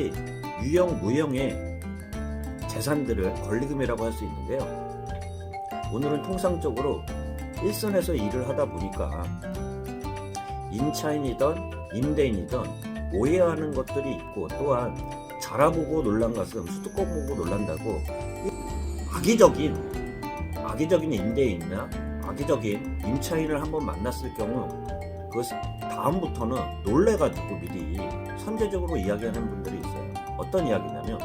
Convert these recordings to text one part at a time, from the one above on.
가지 유형 무형의 재산들을 권리금이라고 할 수 있는데요. 오늘은 통상적으로 일선에서 일을 하다 보니까 임차인이든 임대인이든 오해하는 것들이 있고 또한 자라보고 놀란 것은 수도권 보고 놀란다고 악의적인 악의적인 임대인이나 악의적인 임차인을 한번 만났을 경우 그 다음부터는 놀래가지고 미리 선제적으로 이야기하는 분들이 있 어떤 이야기냐면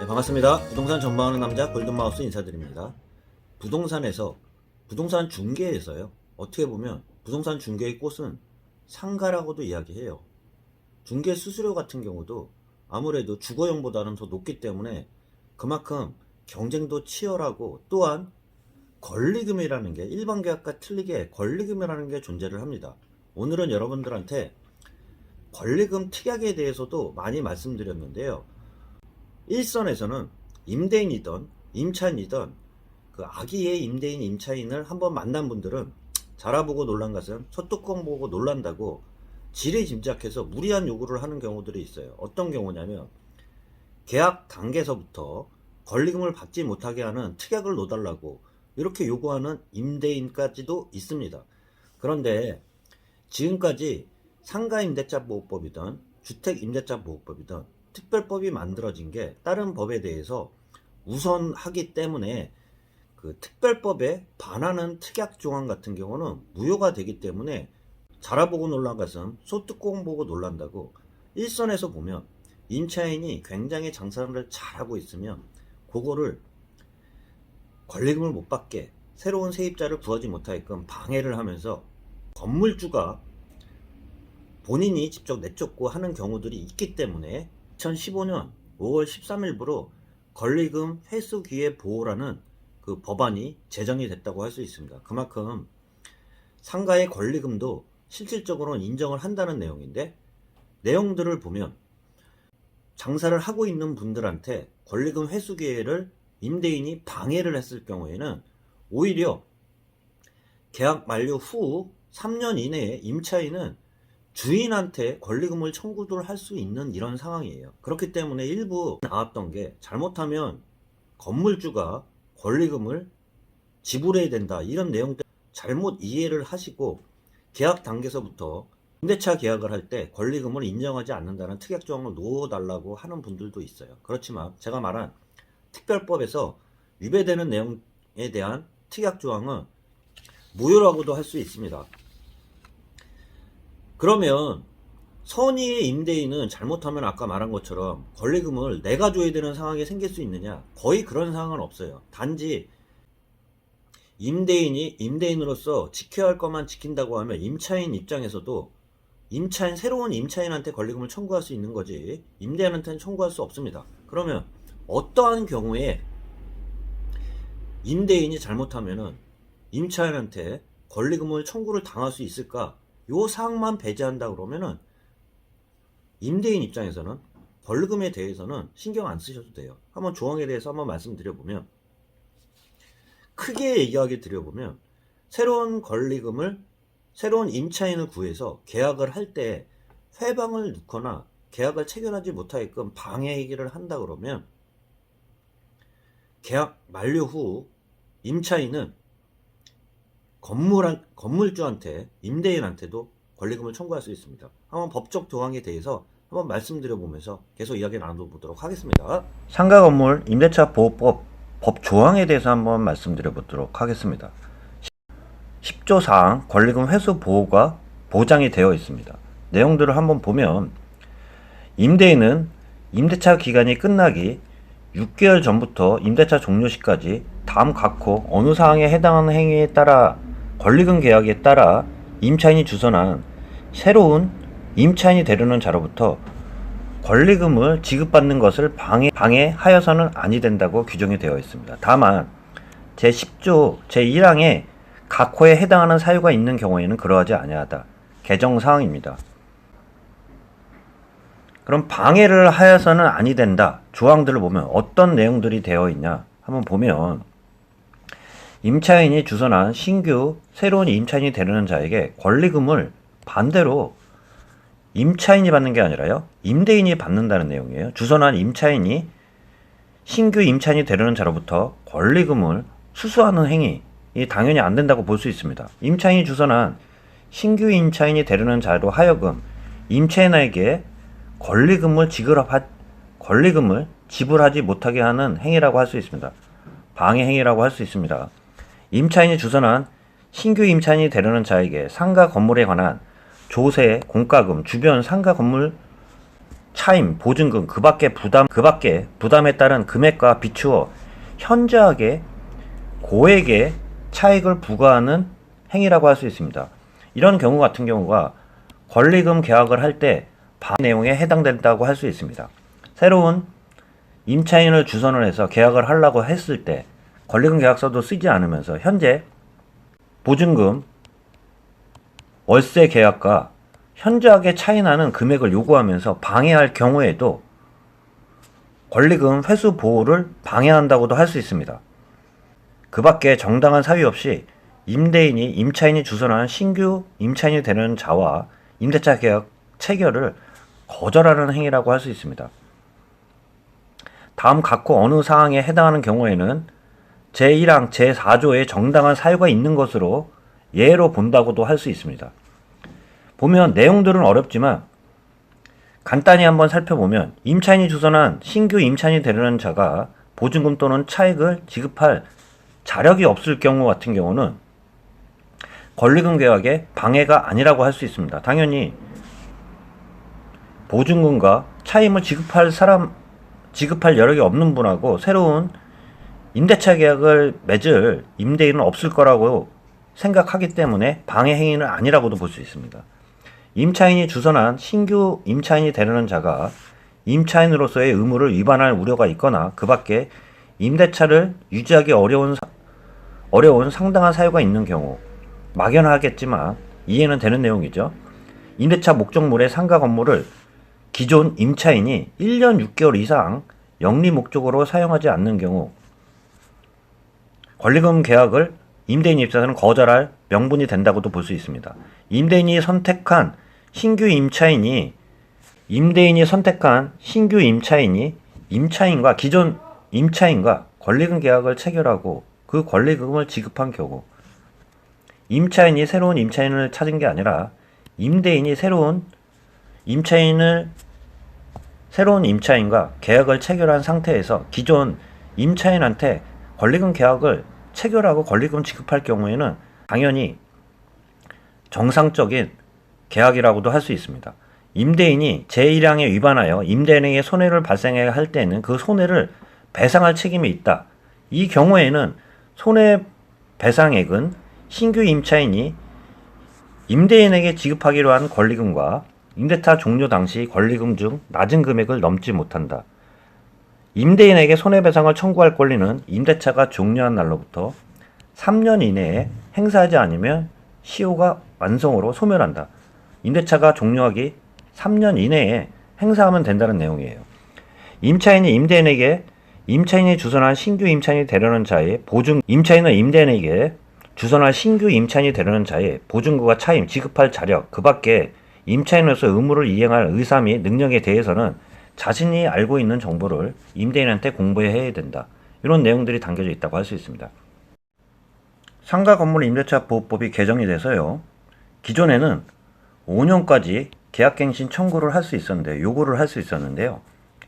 네, 반갑습니다. 부동산 전망하는 남자 골든마우스 인사드립니다. 부동산에서 부동산 중개에서요. 어떻게 보면 부동산 중개의 꽃은 상가라고도 이야기해요. 중개 수수료 같은 경우도 아무래도 주거용보다는 더 높기 때문에 그만큼 경쟁도 치열하고 또한 권리금이라는 게 일반 계약과 틀리게 권리금이라는 게 존재를 합니다. 오늘은 여러분들한테 권리금 특약에 대해서도 많이 말씀드렸는데요. 일선에서는 임대인이든 임차인이든 그 아기의 임대인 임차인을 한번 만난 분들은 자라보고 놀란 것은 소뚜껑 보고 놀란다고 지레 짐작해서 무리한 요구를 하는 경우들이 있어요. 어떤 경우냐면 계약 단계에서부터 권리금을 받지 못하게 하는 특약을 놓달라고 이렇게 요구하는 임대인까지도 있습니다. 그런데 지금까지 상가임대차보호법이든 주택임대차보호법이든 특별법이 만들어진 게 다른 법에 대해서 우선하기 때문에 그 특별법에 반하는 특약 조항 같은 경우는 무효가 되기 때문에 자라보고 놀란 것은 소뚜껑 보고 놀란다고 일선에서 보면 임차인이 굉장히 장사를 잘하고 있으면 그거를 권리금을 못 받게 새로운 세입자를 구하지 못하게끔 방해를 하면서 건물주가 본인이 직접 내쫓고 하는 경우들이 있기 때문에 2015년 5월 13일부로 권리금 회수 기회 보호라는 그 법안이 제정이 됐다고 할 수 있습니다. 그만큼 상가의 권리금도 실질적으로는 인정을 한다는 내용인데 내용들을 보면 장사를 하고 있는 분들한테 권리금 회수 기회를 임대인이 방해를 했을 경우에는 오히려 계약 만료 후 3년 이내에 임차인은 주인한테 권리금을 청구를 할 수 있는 이런 상황이에요. 그렇기 때문에 일부 나왔던 게 잘못하면 건물주가 권리금을 지불해야 된다 이런 내용들 잘못 이해를 하시고 계약 단계에서부터 임대차 계약을 할 때 권리금을 인정하지 않는다는 특약 조항을 놓아달라고 하는 분들도 있어요. 그렇지만 제가 말한 특별법에서 위배되는 내용에 대한 특약 조항은 무효라고도 할 수 있습니다. 그러면 선의의 임대인은 잘못하면 아까 말한 것처럼 권리금을 내가 줘야 되는 상황이 생길 수 있느냐? 거의 그런 상황은 없어요. 단지 임대인이 임대인으로서 지켜야 할 것만 지킨다고 하면 임차인 입장에서도 임차인 새로운 임차인한테 권리금을 청구할 수 있는 거지 임대인한테는 청구할 수 없습니다. 그러면 어떠한 경우에 임대인이 잘못하면은 임차인한테 권리금을 청구를 당할 수 있을까? 요 사항만 배제한다 그러면은 임대인 입장에서는 권리금에 대해서는 신경 안 쓰셔도 돼요. 한번 조항에 대해서 한번 말씀드려 보면 크게 얘기하게 드려보면 새로운 권리금을 새로운 임차인을 구해서 계약을 할 때 회방을 넣거나 계약을 체결하지 못하게끔 방해기를 한다 그러면 계약 만료 후 임차인은 건물 건물주한테 임대인한테도 권리금을 청구할 수 있습니다. 한번 법적 조항에 대해서 한번 말씀드려 보면서 계속 이야기 나눠보도록 하겠습니다. 상가 건물 임대차 보호법 법 조항에 대해서 한번 말씀드려 보도록 하겠습니다. 10조 4항 권리금 회수 보호가 보장이 되어 있습니다. 내용들을 한번 보면 임대인은 임대차 기간이 끝나기 6개월 전부터 임대차 종료 시까지 다음 각호 어느 사항에 해당하는 행위에 따라 권리금 계약에 따라 임차인이 주선한 새로운 임차인이 되려는 자로부터 권리금을 지급받는 것을 방해, 방해하여서는 아니 된다고 규정이 되어 있습니다. 다만 제10조 제1항에 각 호에 해당하는 사유가 있는 경우에는 그러하지 아니하다. 개정 사항입니다. 그럼 방해를 하여서는 아니 된다. 조항들을 보면 어떤 내용들이 되어 있냐 한번 보면 임차인이 주선한 신규 새로운 임차인이 되려는 자에게 권리금을 반대로 임차인이 받는 게 아니라요. 임대인이 받는다는 내용이에요. 주선한 임차인이 신규 임차인이 되려는 자로부터 권리금을 수수하는 행위 이 당연히 안 된다고 볼 수 있습니다. 임차인이 주선한 신규 임차인이 되려는 자로 하여금 임차인에게 권리금을 지급하 권리금을 지불하지 못하게 하는 행위라고 할 수 있습니다. 방해 행위라고 할 수 있습니다. 임차인이 주선한 신규 임차인이 되려는 자에게 상가 건물에 관한 조세, 공과금, 주변 상가 건물 차임, 보증금, 그 밖에 부담, 그 밖에 부담에 따른 금액과 비추어 현저하게 고액의 차익을 부과하는 행위라고 할 수 있습니다. 이런 경우 같은 경우가 권리금 계약을 할 때 반 내용에 해당된다고 할 수 있습니다. 새로운 임차인을 주선을 해서 계약을 하려고 했을 때 권리금 계약서도 쓰지 않으면서 현재 보증금, 월세 계약과 현저하게 차이나는 금액을 요구하면서 방해할 경우에도 권리금 회수 보호를 방해한다고도 할 수 있습니다. 그 밖에 정당한 사유 없이 임대인이 임차인이 주선한 신규 임차인이 되는 자와 임대차 계약 체결을 거절하는 행위라고 할 수 있습니다. 다음 각호 어느 사항에 해당하는 경우에는 제1항 제4조에 정당한 사유가 있는 것으로 예로 본다고도 할 수 있습니다. 보면 내용들은 어렵지만 간단히 한번 살펴보면 임차인이 주선한 신규 임차인이 되려는 자가 보증금 또는 차익을 지급할 자력이 없을 경우 같은 경우는 권리금 계약에 방해가 아니라고 할 수 있습니다. 당연히 보증금과 차임을 지급할 사람 지급할 여력이 없는 분하고 새로운 임대차 계약을 맺을 임대인은 없을 거라고 생각하기 때문에 방해 행위는 아니라고도 볼 수 있습니다. 임차인이 주선한 신규 임차인이 되려는 자가 임차인으로서의 의무를 위반할 우려가 있거나 그 밖에 임대차를 유지하기 어려운 사- 어려운 상당한 사유가 있는 경우 막연하겠지만 이해는 되는 내용이죠. 임대차 목적물의 상가 건물을 기존 임차인이 1년 6개월 이상 영리 목적으로 사용하지 않는 경우 권리금 계약을 임대인 입장에서는 거절할 명분이 된다고도 볼 수 있습니다. 임대인이 선택한 신규 임차인이 임대인이 선택한 신규 임차인이 임차인과 기존 임차인과 권리금 계약을 체결하고 그 권리금을 지급한 경우 임차인이 새로운 임차인을 찾은 게 아니라 임대인이 새로운 임차인을 새로운 임차인과 계약을 체결한 상태에서 기존 임차인한테 권리금 계약을 체결하고 권리금 지급할 경우에는 당연히 정상적인 계약이라고도 할 수 있습니다. 임대인이 제1항에 위반하여 임대인에게 손해를 발생해야 할 때는 그 손해를 배상할 책임이 있다. 이 경우에는 손해 배상액은 신규 임차인이 임대인에게 지급하기로 한 권리금과 임대차 종료 당시 권리금 중 낮은 금액을 넘지 못한다. 임대인에게 손해배상을 청구할 권리는 임대차가 종료한 날로부터 3년 이내에 행사하지 않으면 시효가 완성으로 소멸한다. 임대차가 종료하기 3년 이내에 행사하면 된다는 내용이에요. 임차인이 임대인에게 임차인이 주선한 신규 임차인이 되려는 자의 보증 임차인은 임대인에게 주선한 신규 임차인이 되려는 자의 보증금과 차임 지급할 자력 그 밖에 임차인으로서 의무를 이행할 의사 및 능력에 대해서는 자신이 알고 있는 정보를 임대인한테 공부해야 된다. 이런 내용들이 담겨져 있다고 할 수 있습니다. 상가 건물 임대차 보호법이 개정이 돼서요. 기존에는 5년까지 계약갱신 청구를 할 수 있었는데 요구를 할 수 있었는데요.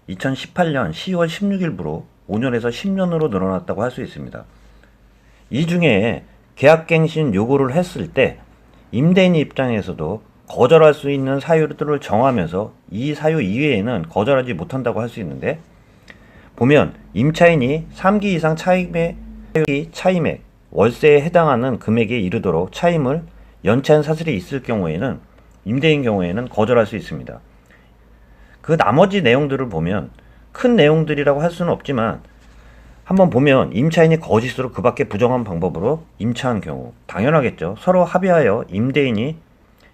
2018년 10월 16일부로 5년에서 10년으로 늘어났다고 할 수 있습니다. 이 중에 계약갱신 요구를 했을 때 임대인 입장에서도 거절할 수 있는 사유들을 정하면서 이 사유 이외에는 거절하지 못한다고 할 수 있는데 보면 임차인이 3기 이상 차임의 차임액 월세에 해당하는 금액에 이르도록 차임을 연체한 사실이 있을 경우에는 임대인 경우에는 거절할 수 있습니다. 그 나머지 내용들을 보면 큰 내용들이라고 할 수는 없지만 한번 보면 임차인이 거짓으로 그 밖에 부정한 방법으로 임차한 경우 당연하겠죠. 서로 합의하여 임대인이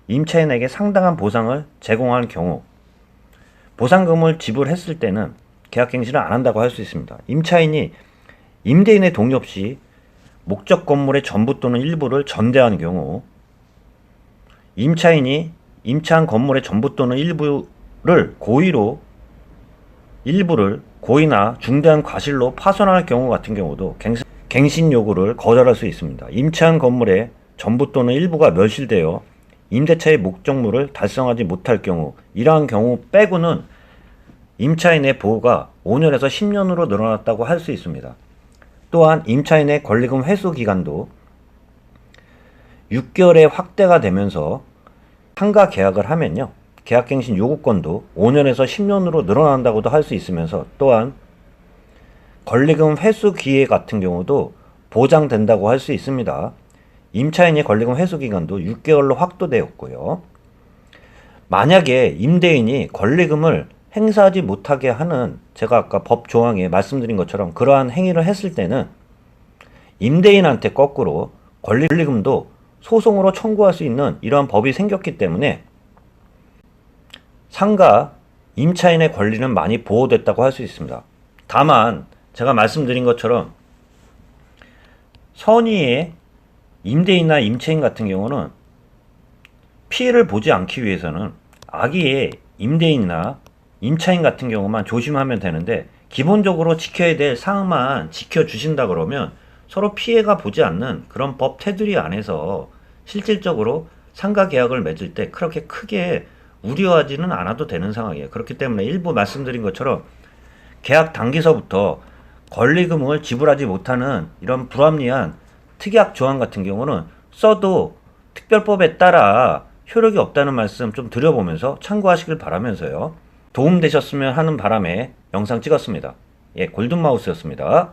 임차인에게 상당한 보상을 제공할 경우 보상금을 지불했을 때는 계약갱신을 안 한다고 할 수 있습니다. 임차인이 임대인의 동의 없이 목적 건물의 전부 또는 일부를 전대한 경우 임차인이 임차한 건물의 전부 또는 일부를 고의로 일부를 고의나 중대한 과실로 파손할 경우 같은 경우도 갱신, 요구를 거절할 수 있습니다. 임차한 건물의 전부 또는 일부가 멸실되어 임대차의 목적물을 달성하지 못할 경우 이러한 경우 빼고는 임차인의 보호가 5년에서 10년으로 늘어났다고 할 수 있습니다. 또한 임차인의 권리금 회수 기간도 6개월에 확대가 되면서 상가 계약을 하면요. 계약갱신 요구권도 5년에서 10년으로 늘어난다고도 할 수 있으면서 또한 권리금 회수 기회 같은 경우도 보장된다고 할 수 있습니다. 임차인의 권리금 회수 기간도 6개월로 확대되었고요. 만약에 임대인이 권리금을 행사하지 못하게 하는 제가 아까 법 조항에 말씀드린 것처럼 그러한 행위를 했을 때는 임대인한테 거꾸로 권리금도 소송으로 청구할 수 있는 이러한 법이 생겼기 때문에 상가 임차인의 권리는 많이 보호됐다고 할 수 있습니다. 다만 제가 말씀드린 것처럼 선의의 임대인이나 임차인 같은 경우는 피해를 보지 않기 위해서는 악의의 임대인이나 임차인 같은 경우만 조심하면 되는데 기본적으로 지켜야 될 사항만 지켜주신다 그러면 서로 피해가 보지 않는 그런 법 테두리 안에서 실질적으로 상가 계약을 맺을 때 그렇게 크게 우려하지는 않아도 되는 상황이에요. 그렇기 때문에 일부 말씀드린 것처럼 계약 단기서부터 권리금을 지불하지 못하는 이런 불합리한 특약 조항 같은 경우는 써도 특별법에 따라 효력이 없다는 말씀 좀 드려보면서 참고하시길 바라면서요. 도움되셨으면 하는 바람에 영상 찍었습니다. 예, 골든마우스였습니다.